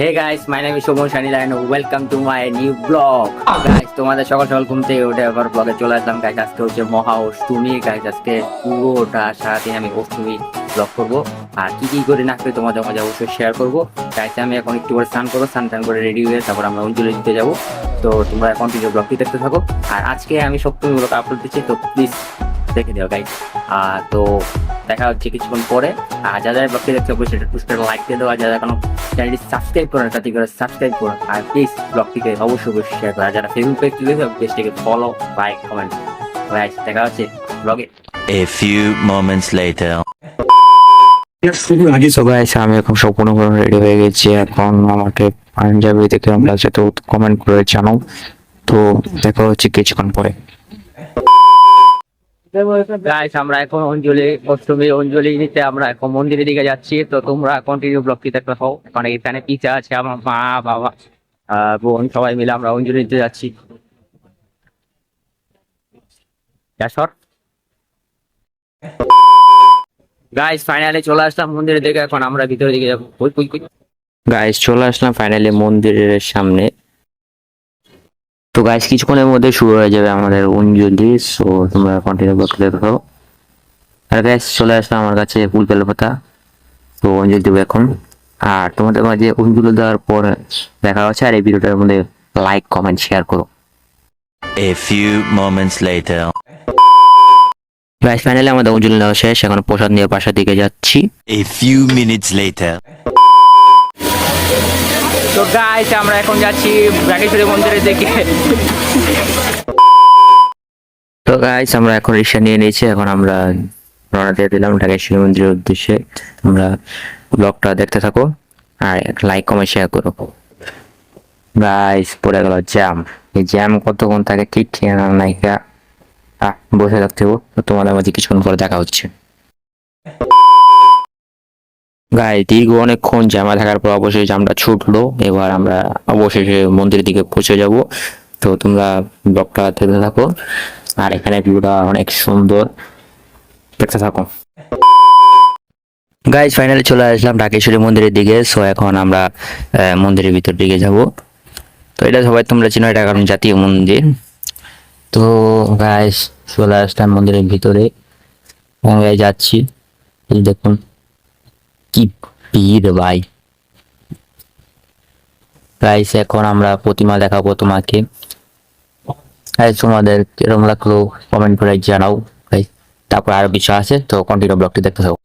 Hey guys my name is Shovan Shanila and welcome to my new blog guys তোমাদের সকাল সকাল ঘুম থেকে উঠে আবার ব্লগে চলে আসলাম। গাইস আজকে হচ্ছে মহা অষ্টমী। গাইস আজকে পুরোটা সারাদিন আমি অষ্টমী ব্লগ করব। আর কি কি করে না করে তোমাদের মাঝে অবশ্যই শেয়ার করব। গাইস আমি এখন একটু করে স্নান করব, স্নান টান করে রেডি হয়ে তারপর আমরা অঞ্জলি দিতে যাব। তো তোমরা কন্টিনিউ ব্লগটি দেখতে থাকো। আর আজকে আমি সপ্তমী ব্লগ আপলোড দিচ্ছি, তো প্লিজ দেখে দিও আর তো দেখা হচ্ছে কিছুক্ষণ পরে। আর যারা যারা ব্লগটি দেখতে অবশ্যই সেটা পুষ্পের লাইক দিয়ে দেওয়া যারা এখনও চ্যানেলটি সাবস্ক্রাইব করেন তাতে করে সাবস্ক্রাইব করুন আর প্লিজ ব্লগটিকে অবশ্যই অবশ্যই শেয়ার করা। যারা ফেসবুক পেজ থেকে পেজটিকে ফলো লাইক কমেন্ট গাইস দেখা হচ্ছে ব্লগে A few moments later. আমি এখন সম্পূর্ণ করে রেডি হয়ে গেছি। এখন আমাকে পাঞ্জাবি থেকে আমরা কমেন্ট করে জানো তো দেখা হচ্ছে কিছুক্ষণ পরে। গাইস আমরা এখন অঞ্জলি অষ্টমী, অঞ্জলি নিতে আমরা এখন মন্দিরের দিকে যাচ্ছি। তো তোমরা কন্টিনিউ ব্লগটি দেখতে হও কারণ এখানে পিছা আছে? আমার মা, বাবা বোন, সবাই মিলে আমরা অঞ্জলি নিতে যাচ্ছি। গাইস ফাইনালি চলে আসলাম মন্দিরের দিকে। এখন আমরা ভিতরের দিকে যাব। গাইস চলে আসলাম ফাইনালি মন্দিরের সামনে। তো গাইস কিছুক্ষণের মধ্যে শুরু হয়ে যাবে আমাদের অঞ্জলি সো তোমরা কন্টিনিউ করতে দেখো আর গাইস চলে আসলাম আমার কাছে ফুল পেলে পাতা তো অঞ্জলি দেবো এখন আর তোমাদের মাঝে অঞ্জলি দেওয়ার পর দেখা হচ্ছে আর এই ভিডিওটার মধ্যে লাইক কমেন্ট শেয়ার করো A few moments later. Guys finally আমাদের অঞ্জলি দেওয়া শেষ এখন প্রসাদ নিয়ে বাসার দিকে যাচ্ছি A few minutes later. তো গাইস আমরা এখন যাচ্ছি ব্রাকেশ্বরী মন্দিরের দিকে। তো গাইস আমরা এখন রিক্সা নিয়ে নিয়েছি। এখন আমরা রওনা দিয়ে দিলাম ঢাকেশ্বরী মন্দিরের উদ্দেশ্যে। আমরা ব্লগটা দেখতে থাকো আর লাইক কমেন্ট শেয়ার করো। গাইস পড়ে গেল জ্যাম এই জ্যাম কতক্ষণ থাকে ঠিক ঠিকানা নাই বসে থাকতে তোমাদের মাঝে কিছুক্ষণ পরে দেখা হচ্ছে। গায়ে দীর্ঘ অনেকক্ষণ জ্যামা থাকার পর অবশ্যই জামটা ছুটলো। এবার আমরা অবশেষে মন্দিরের দিকে পৌঁছে যাব। তো তোমরা ব্লগটা দেখতে থাকো। আর এখানে ভিউটা অনেক সুন্দর। দেখতে থাকো। গাইজ ফাইনালি চলে আসলাম ঢাকেশ্বরী মন্দিরের দিকে। সো এখন আমরা মন্দিরের ভিতর দিকে যাব। তো এটা সবাই তোমরা চিনো, এটা কারণ জাতীয় মন্দির। তো গাইজ চলে আসলাম মন্দিরের ভিতরে। যাচ্ছি। দেখুন। কি ভিড় ভাই গাইস এখন আমরা প্রতিমা দেখাবো তোমাকে। গাইস তোমাদের কীরকম লাগল কমেন্ট করে জানাও গাইস তারপর আরও কিছু আছে, তো কন্টিনিউ ব্লগটি দেখতে থাকো।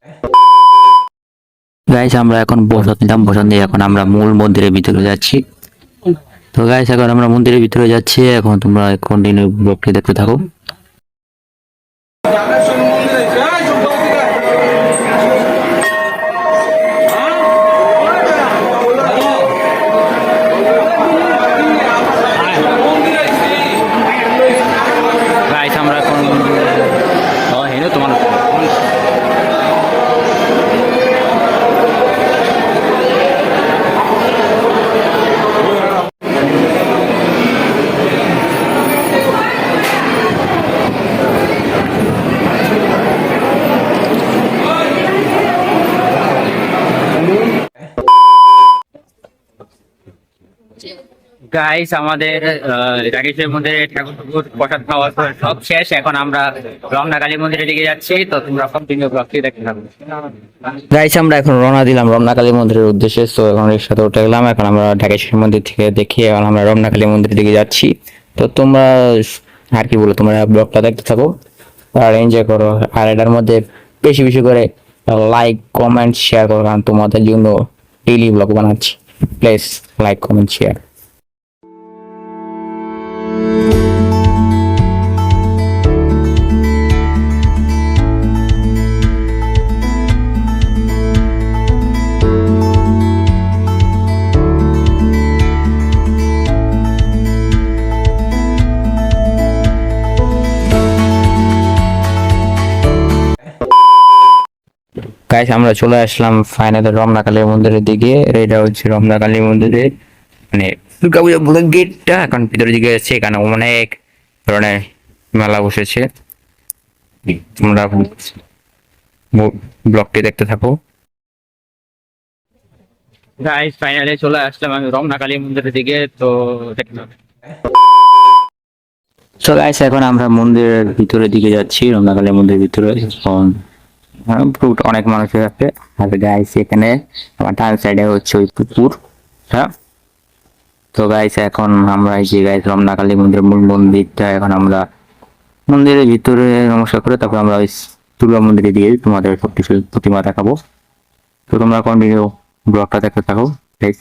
গাইস আমরা এখন বসত নিলাম, বসত নিয়ে এখন আমরা মূল মন্দিরের ভিতরে যাচ্ছি। তো গাইস এখন আমরা মন্দিরের ভিতরে যাচ্ছি, এখন তোমরা কন্টিনিউ ব্লগটি দেখতে থাকো। গাইস আমাদের রাগেশের মধ্যে ঠাকুর ঠাকুর প্রসাদ খাওয়া সব শেষ। এখন আমরা রমনা কালী মন্দিরের দিকে যাচ্ছি। তো তোমরা কন্টিনিউ ব্লগটি দেখতে থাকো। গাইস আমরা এখন রওনা দিলাম রমনা কালী মন্দিরের উদ্দেশ্যে। তো এখন রিক্সাতে উঠে গেলাম। এখন আমরা ঢাকেশ্বরী মন্দির থেকে দেখি এখন আমরা রমনা কালী মন্দিরের দিকে যাচ্ছি। তো তোমরা, আর কি বলো, তোমরা ব্লগটা দেখতে থাকো আর এনজয় করো। আর এটার মধ্যে বেশি বেশি করে লাইক কমেন্ট শেয়ার করো। কারণ তোমাদের জন্য ডেইলি ব্লগ বানাচ্ছি। Please like comment share guys আমরা চলে আসলাম ফাইনালি রমনা কালী মন্দিরের দিকে। এটা হচ্ছে রমনা কালী মন্দিরের মানে দুর্গা পুজো বলে গেটটা এখন ভিতরের দিকে আছে এখানে অনেক ধরনের মেলা বসেছে। তোমরা ব্লগটি দেখতে থাকো। গাইস ফাইনালি চলে আসলাম আমি রমনা কালী মন্দিরের দিকে তো তো গাইস এখন আমরা মন্দিরের ভিতরের দিকে যাচ্ছি রমনা কালী মন্দিরের ভিতরে। এখন আহ, অনেক মানুষ আছে। আর গাইস এখানে আমার ডান সাইডে হচ্ছে ওই পুকুর হ্যাঁ? তো গাইস এখন আমরা এই যে গাইস রমনা কালী মন্দিরের মূল মন্দিরটা এখন আমরা মন্দিরের ভিতরে নমস্কার করে তারপর আমরা ওই দুর্গা মন্দিরে দিয়ে তোমাদের সব কিছু প্রতিমা দেখাবো। তো তোমরা কন্টিনিউ ব্লগটা দেখতে থাকো গাইস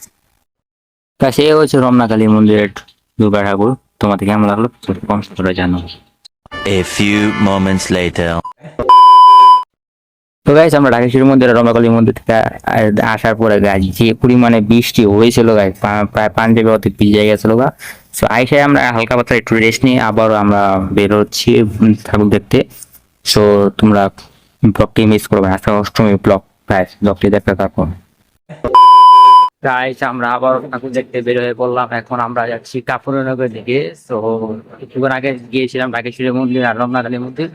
সে হচ্ছে রমনাকালী মন্দিরের দুর্গা ঠাকুর। তোমাদের কেমন লাগল? কমেন্ট করে জানো A few moments later. তো গাইস আমরা ঢাকেশ্বরী মন্দিরে রমাকালী মন্দির থেকে আসার পরে গাছ যে পরিমাণে বৃষ্টি হয়েছিল গাছ প্রায় পাঞ্জাবে অতি ভিজে গেছিল গা। তো আইসে আমরা হালকা পাতলা একটু রেস্ট নিয়ে আবারও আমরা বেরোচ্ছি ঠাকুর দেখতে। সো তোমরা ব্লগটি মিস করবে আজকে অষ্টমী ব্লগ গাইস ব্লগটি দেখতে থাকো। গাইস আমরা আবার ঠাকুর দেখতে বের হয়ে পড়লাম, এখন আমরা যাচ্ছি কাপুরনগর দিকে। তো কিছুক্ষণ আগে গিয়েছিলাম ঢাকেশ্বরী মন্দির আর রমনাকালী মন্দির।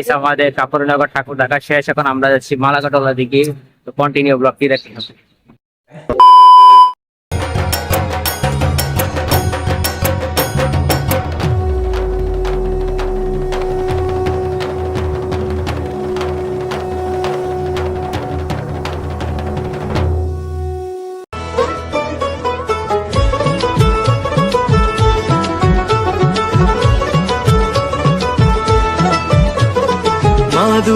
গাইস আমাদের কাপড়নগর ঠাকুর দেখা শেষ। এখন আমরা যাচ্ছি মালাকাটলা দিকে। তো কন্টিনিউ ব্লগটি দেখতে হবে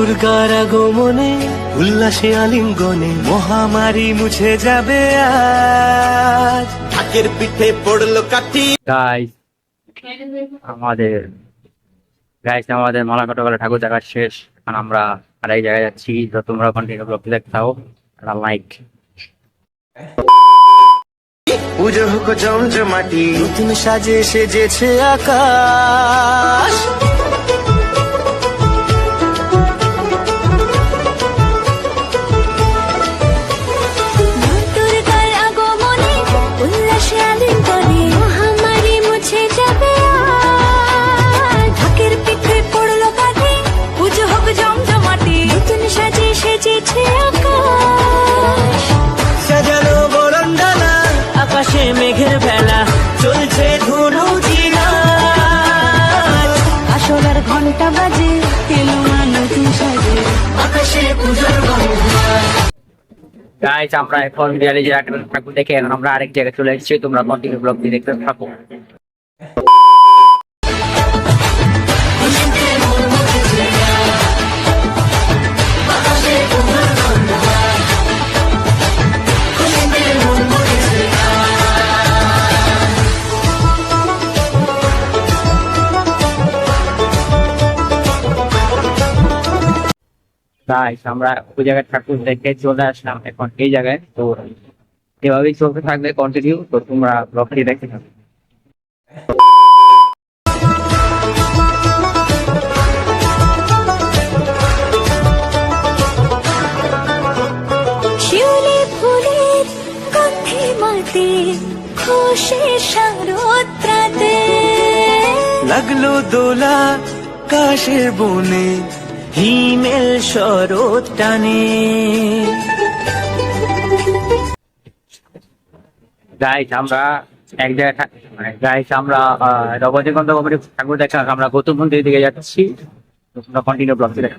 দুর্গার আগমনে উল্লাসে আলিঙ্গনে মহামারী মুছে যাবে আজ। ঢাকের পিঠে পড়ল কাঠি। গাইস আমাদের গাইস আমাদের মালাকাটলা ঠাকুর দেখা শেষ। এখন আমরা আর আরেক জায়গায় যাচ্ছি তো তোমরা কন্টিনিউ ব্লগটি দেখতে থাকো আর লাইক পুজো হোক জমজমাটি নতুন সাজে সেজেছে আকাশ। গাইস আমরা এখন রিয়ালি যে ঠাকুর দেখে এখন আমরা আরেক জায়গায় চলে এসেছি। তোমরা কন্টিনিউ ব্লগটি দেখতে থাকো। গাইস আমরা ওই জায়গায় ঠাকুর দেখে চলে আসলাম এখন এই জায়গায়। তো এভাবেই চলতে থাকবে কন্টিনিউ তো তোমরা ব্লগটি দেখতে থাকো। শিউলি ফুলের গন্ধে মাতে খুশি শারোত্রাতে লাগল দোলা কাশের বনে হিমেল শরৎ টানে। গাইস আমরা এক জায়গায় গাইস আমরা রজনীগন্ধা কমিটি ঠাকুর দেখা আমরা গৌতম মন্দিরের দিকে যাচ্ছি। কন্টিনিউ ব্লগটি দেখা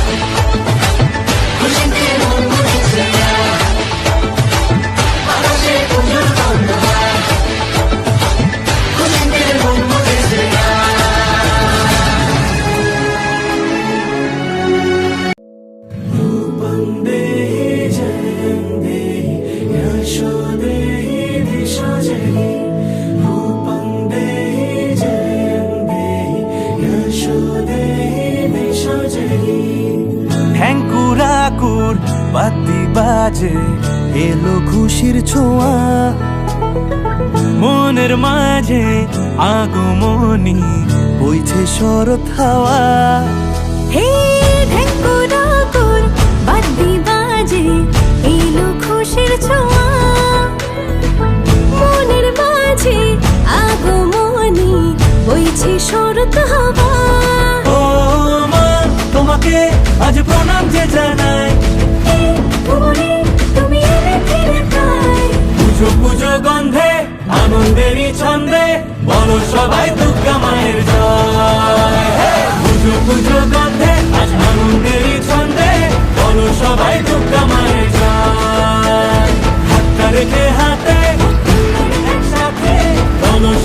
মনের মাঝে আগমনী বইছে শরৎ হাওয়া। হে ঢেকুরাকুর বাদ্যি বাজে এলো খুশির ছোঁয়া। মনের মাঝে আগমনী বইছে শরৎ হাওয়া। ও মা তোমাকে আজ প্রণাম যে জানাই। বলো সবাই দুর্গা মায়ের জয়! পুজো পুজো গন্ধে, আজ আনন্দেরই ছন্দে সবাই দুর্গা মায়ের জয়। হাতটা রেখে হাতে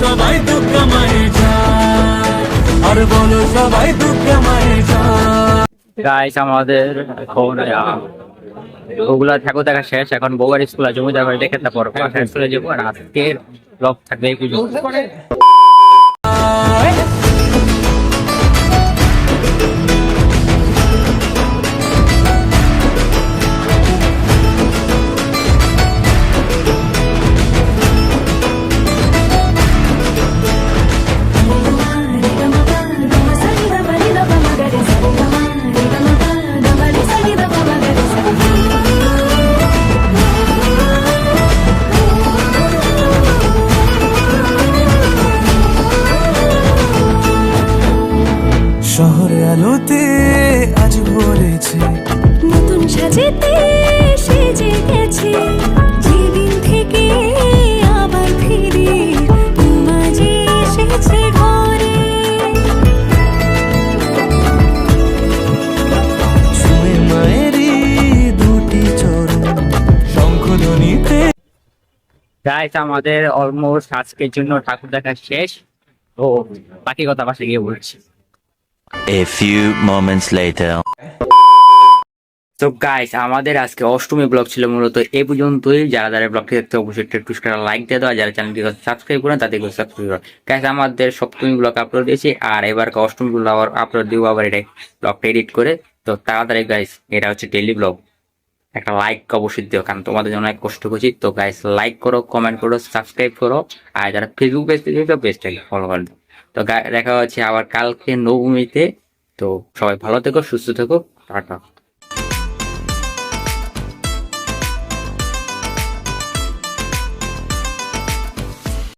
সবাই দুর্গা মায়ের জয়। আর বলো সবাই দুর্গা মায়ের জয়। গাইস আমাদের ওগুলা ঠাকুর দেখা শেষ। এখন বউয়ার স্কুল আছে জমিদার বাড়ি দেখে তারপর স্কুলে যাব। আর আজকের ব্লগ থাকবে এই পুজো গাইস আমাদের অলমোস্ট আজকের জন্য ঠাকুর দেখা শেষ। তো বাকি কথা পাশে গিয়ে বলছি। A few moments later. তো গাইস আমাদের আজকে অষ্টমী ব্লগ ছিল মূলত এই পর্যন্তই। যারা যারা ব্লগটি দেখতে অবশ্যই একটু লাইক দিয়ে দাও আর যারা চ্যানেলটি সাবস্ক্রাইব করেন তাদেরকে সাবস্ক্রাইব করো। গাইস আমাদের সপ্তমী ব্লগ আপলোড দিয়েছি আর এবার অষ্টমী ব্লগ আবার আপলোড দিব আবার এটা ব্লগটা এডিট করে। তো তাড়াতাড়ি গাইস এটা হচ্ছে ডেইলি ব্লগ একটা লাইক অবশ্যই দিও, কারণ তোমাদের জন্য অনেক কষ্ট করছি। তো গাইস লাইক করো কমেন্ট করো সাবস্ক্রাইব করো, আর যারা ফেসবুক পেজ তো পেজটাকে ফলো করে দাও। তো দেখা হচ্ছে আবার কালকে নবমীতে। তো সবাই ভালো থেকো, সুস্থ থেকো, টাটা।